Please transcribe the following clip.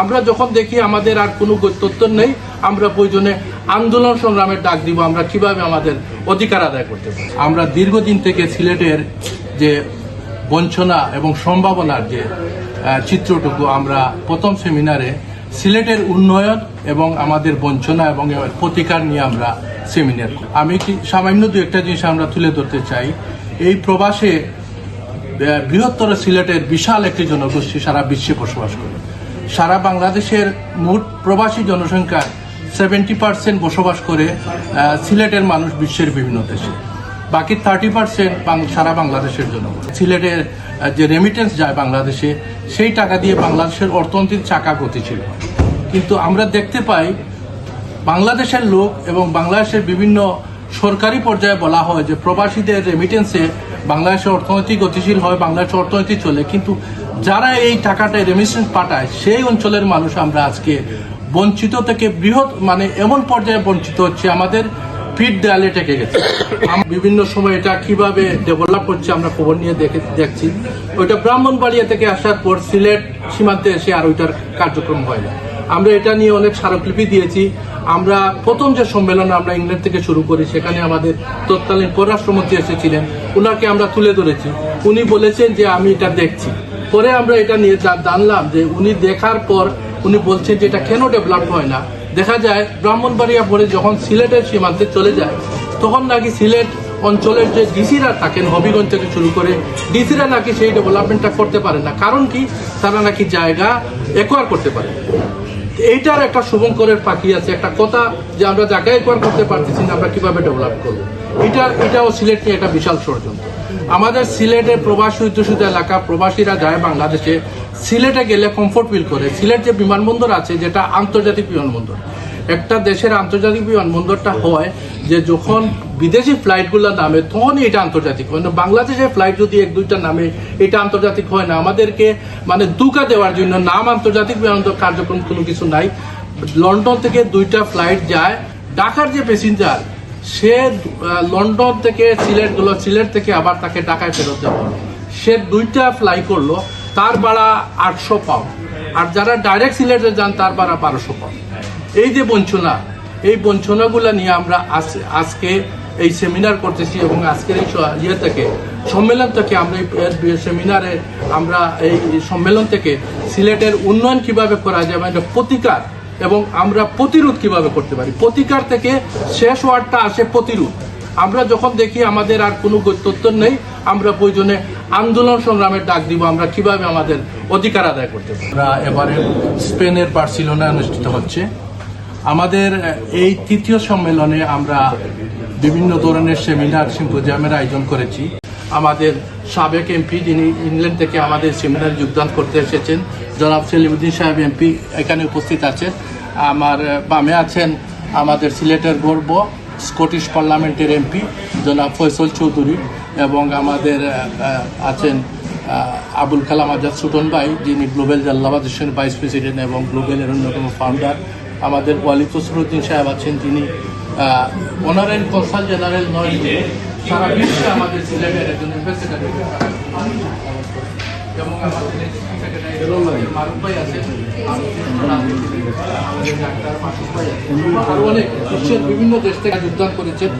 আমরা যখন দেখি আমাদের আর কোনো তথ্য নেই, আমরা প্রয়োজনে আন্দোলন সংগ্রামের ডাক দিব, আমরা কীভাবে আমাদের অধিকার আদায় করতে পারি? আমরা দীর্ঘদিন থেকে সিলেটের যে বঞ্চনা এবং সম্ভাবনার যে চিত্রটুকু আমরা প্রথম সেমিনারে সিলেটের উন্নয়ন এবং আমাদের বঞ্চনা এবং প্রতিকার নিয়ে আমরা সেমিনার। আমি কি সামান্য দু একটা জিনিস আমরা তুলে ধরতে চাই। এই প্রবাসে বৃহত্তর সিলেটের বিশাল একটি জনগোষ্ঠী সারা বিশ্বে বসবাস করে। সারা বাংলাদেশের মোট প্রবাসী জনসংখ্যার সেভেন্টি পার্সেন্ট বসবাস করে সিলেটের মানুষ বিশ্বের বিভিন্ন দেশে। বাকি থার্টি পার্সেন্ট সারা বাংলাদেশের জন্য সিলেটের যে রেমিটেন্স যায় বাংলাদেশে, সেই টাকা দিয়ে বাংলাদেশের অর্থনীতির চাকা গতিশীল হয়। কিন্তু আমরা দেখতে পাই, বাংলাদেশের লোক এবং বাংলাদেশের বিভিন্ন সরকারি পর্যায়ে বলা হয় যে প্রবাসীদের রেমিটেন্সে বাংলাদেশের অর্থনীতি গতিশীল হয় বাংলাদেশের অর্থনীতি চলে। কিন্তু যারা এই টাকাটা রেমিটেন্স পাঠায়, সেই অঞ্চলের মানুষ আমরা আজকে বঞ্চিত থেকে বৃহৎ মানে এমন পর্যায়ে বঞ্চিত হচ্ছে, আমাদের পিঠ দেয়ালে টেকে গেছে। বিভিন্ন সময় এটা কীভাবে ডেভেলপ করছে আমরা খবর নিয়ে দেখে দেখছি। ওইটা ব্রাহ্মণবাড়িয়া থেকে আসার পর সিলেট সীমান্তে এসে আর ওইটার কার্যক্রম হয় না। আমরা এটা নিয়ে অনেক স্মারকলিপি দিয়েছি। আমরা প্রথম যে সম্মেলন আমরা ইংল্যান্ড থেকে শুরু করি, সেখানে আমাদের তৎকালীন পররাষ্ট্রমন্ত্রী এসেছিলেন। ওনাকে আমরা তুলে ধরেছি। উনি বলেছেন যে, আমি এটা দেখছি। পরে আমরা এটা নিয়ে জানলাম যে, উনি দেখার পর উনি বলছেন যে, এটা কেন ডেভেলপ হয় না? দেখা যায়, ব্রাহ্মণবাড়িয়া পরে যখন সিলেটের সীমান্তে চলে যায়, তখন নাকি সিলেট অঞ্চলের যে ডিসিরা থাকেন, হবিগঞ্জ থেকে শুরু করে, ডিসিরা নাকি সেই ডেভেলপমেন্টটা করতে পারে না। কারণ কি? তারা নাকি জায়গা একোয়ার করতে পারে। এইটার একটা শুভঙ্করের পাখি আছে, একটা কথা যে আমরা জায়গায় একবার করতে পারতেছি না, আমরা কীভাবে ডেভেলপ করব? এটার এটাও সিলেট নিয়ে একটা বিশাল ষড়যন্ত্র। আমাদের সিলেটে প্রবাসী অধ্যুষিত এলাকা, প্রবাসীরা যায় বাংলাদেশে, সিলেটে গেলে কমফোর্ট ফিল করে। সিলেট যে বিমানবন্দর আছে, যেটা আন্তর্জাতিক বিমানবন্দর, একটা দেশের আন্তর্জাতিক বিমানবন্দরটা হয় যে যখন বিদেশি ফ্লাইটগুলো নামে তখনই এটা আন্তর্জাতিক হয় না। বাংলাদেশের ফ্লাইট যদি এক দুইটা নামে এটা আন্তর্জাতিক হয় না। আমাদেরকে মানে দুকা দেওয়ার জন্য নাম আন্তর্জাতিক বিমানবন্দর কার্যক্রম কোনো কিছু নাই। লন্ডন থেকে দুইটা ফ্লাইট যায়। ঢাকার যে প্যাসেঞ্জার, সে লন্ডন থেকে সিলেট গেলো, সিলেট থেকে আবার তাকে ঢাকায় ফেরত যাব সে দুইটা ফ্লাই করল, তার ভাড়া আটশো পাউন্ড। আর যারা ডাইরেক্ট সিলেটে যান, তার ভাড়া বারোশো পাউন্ড। এই যে বঞ্চনা, এই বঞ্চনাগুলো নিয়ে আমরা আজ- আজকে এই সেমিনার করতেছি এবং আজকের এই ইয়ে থেকে সম্মেলন থেকে আমরা এই সেমিনারে আমরা এই সম্মেলন থেকে সিলেটের উন্নয়ন কীভাবে করা যায় মানে প্রতিকার এবং আমরা প্রতিরোধ কীভাবে করতে পারি। প্রতিকার থেকে শেষ ওয়ার্ডটা আসে প্রতিরোধ। আমরা যখন দেখি আমাদের আর কোনো তথ্য নেই, আমরা প্রয়োজনে আন্দোলন সংগ্রামের ডাক দিব, আমরা কীভাবে আমাদের অধিকার আদায় করতে পারি। আমরা এবারে স্পেনের বার্সিলোনায় অনুষ্ঠিত হচ্ছে। আমাদের এই তৃতীয় সম্মেলনে আমরা বিভিন্ন ধরনের সেমিনার সিম্পোজিয়ামের আয়োজন করেছি। আমাদের সাবেক এমপি যিনি ইংল্যান্ড থেকে আমাদের সেমিনারে যোগদান করতে এসেছেন, জনাব সেলিমুদ্দিন সাহেব এমপি এখানে উপস্থিত আছেন। আমার বামে আছেন আমাদের সিলেটের গর্ব স্কটিশ পার্লামেন্টের এমপি জনাব ফয়সল চৌধুরী এবং আমাদের আছেন আবুল কালাম আজাদ সুটন ভাই, যিনি গ্লোবাল জাল্লাবাদের ভাইস প্রেসিডেন্ট এবং গ্লোবেলের অন্যতম ফাউন্ডার আমাদের ওয়ালি ফসরুদ্দিন সাহেব আছেন তিনি অনারেল কনসাল জেনারেল নয় যে সারা বিশ্বে আমাদের সিলেটের একজন ইনভেস্টিগেটর এবং আমাদের ভাই আছে আমাদের ডাক্তার মাসুদ ভাই আছেন। আরও অনেক বিশ্বের বিভিন্ন দেশ থেকে যোগদান করেছেন।